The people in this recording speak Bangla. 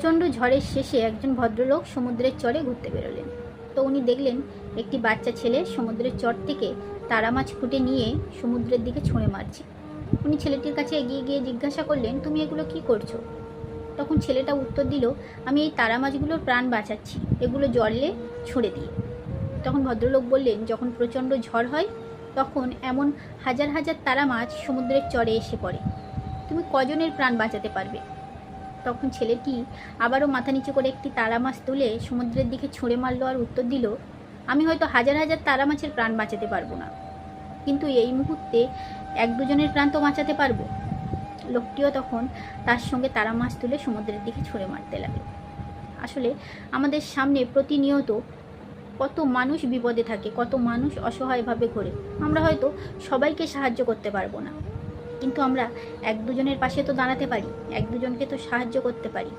প্রচণ্ড ঝড়ের শেষে একজন ভদ্রলোক সমুদ্রের চরে ঘুরতে বেরোলেন। তো উনি দেখলেন একটি বাচ্চা ছেলে সমুদ্রের চর থেকে তারা মাছ খুঁটে নিয়ে সমুদ্রের দিকে ছুঁড়ে মারছে। উনি ছেলেটির কাছে এগিয়ে গিয়ে জিজ্ঞাসা করলেন, তুমি এগুলো কি করছ? তখন ছেলেটা উত্তর দিল, আমি এই তারা মাছগুলোর প্রাণ বাঁচাচ্ছি, এগুলো জলে ছুঁড়ে দিয়ে। তখন ভদ্রলোক বললেন, যখন প্রচণ্ড ঝড় হয়, তখন এমন হাজার হাজার তারা মাছ সমুদ্রের চরে এসে পড়ে। তুমি কজনের প্রাণ বাঁচাতে পারবে? তখন ছেলেটি আবারও মাথা নিচু করে একটি তারা মাছ তুলে সমুদ্রের দিকে ছুঁড়ে মারলো আর উত্তর দিল, আমি হয়তো হাজার হাজার তারা মাছের প্রাণ বাঁচাতে পারব না। কিন্তু এই মুহূর্তে এক দুজনের প্রাণ তো বাঁচাতে পারব। লোকটিও তখন তার সঙ্গে তারা মাছ তুলে সমুদ্রের দিকে ছুঁড়ে মারতে লাগে আসলে আমাদের সামনে প্রতিনিয়ত কত মানুষ বিপদে থাকে, কত মানুষ অসহায়ভাবে ঘোরে। আমরা হয়তো সবাইকে সাহায্য করতে পারব না। কিন্তু আমরা এক দুজনের পাশে তো দাঁড়াতে পারি এক দুজনকে তো সাহায্য করতে পারি।